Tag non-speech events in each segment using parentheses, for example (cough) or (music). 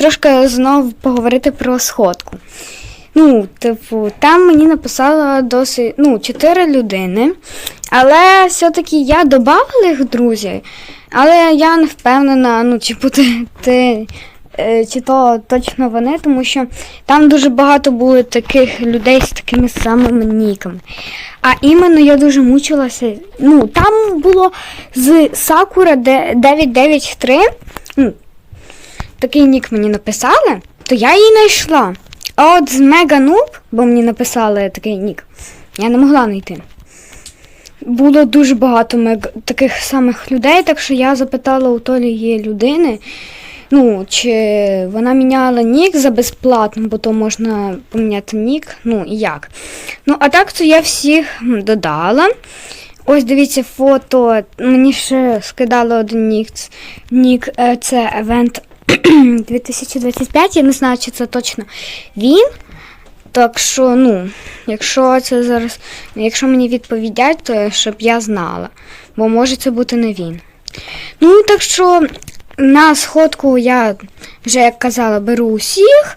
трошки знову поговорити про сходку. Ну, типу, там мені написало досить ну, чотири людини. Але все-таки я додавала їх друзів, але я не впевнена, ну, чи буде ти, е, чи то точно вони, тому що там дуже багато було таких людей з такими самими ніками. А іменно я дуже мучилася. Ну, там було з Сакура 993. Такий нік мені написали, то я її знайшла. А от з Мегануб, бо мені написали такий нік, я не могла знайти. Було дуже багато мег... таких самих людей, так що я запитала у тої людини, ну, чи вона міняла нік за безплатно, бо то можна поміняти нік, ну і як. Ну, а так то я всіх додала. Ось дивіться фото. Мені ще скидали один нік. Нік е, це евент (clears throat) 2025. Я не знаю, чи це точно він. Так що, ну, якщо це зараз, якщо мені відповідять, то щоб я знала, бо може це бути не він. Ну, так що на сходку я вже, як казала, беру усіх.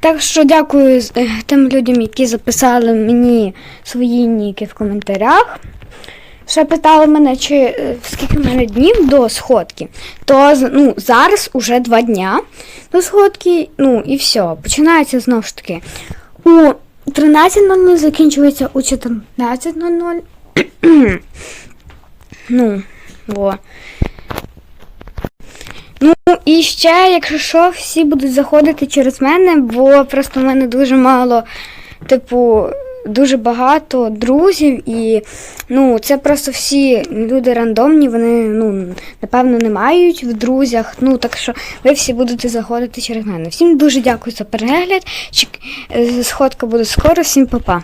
Так що дякую е, тим людям, які записали мені свої ніки в коментарях. Ще питали мене, чи е, скільки в мене днів до сходки. То ну, зараз уже два дня до сходки, ну і все. Починається знову ж таки. У 13.00 закінчується у 14.00. (clears throat) ну, о. Ну, і ще, якщо що, всі будуть заходити через мене, бо просто в мене дуже мало, типу, дуже багато друзів, і ну, це просто всі люди рандомні, вони, ну, напевно, не мають в друзях. Ну, так що ви всі будете заходити через мене. Всім дуже дякую за перегляд. Е, Сходка буде скоро, всім па-па.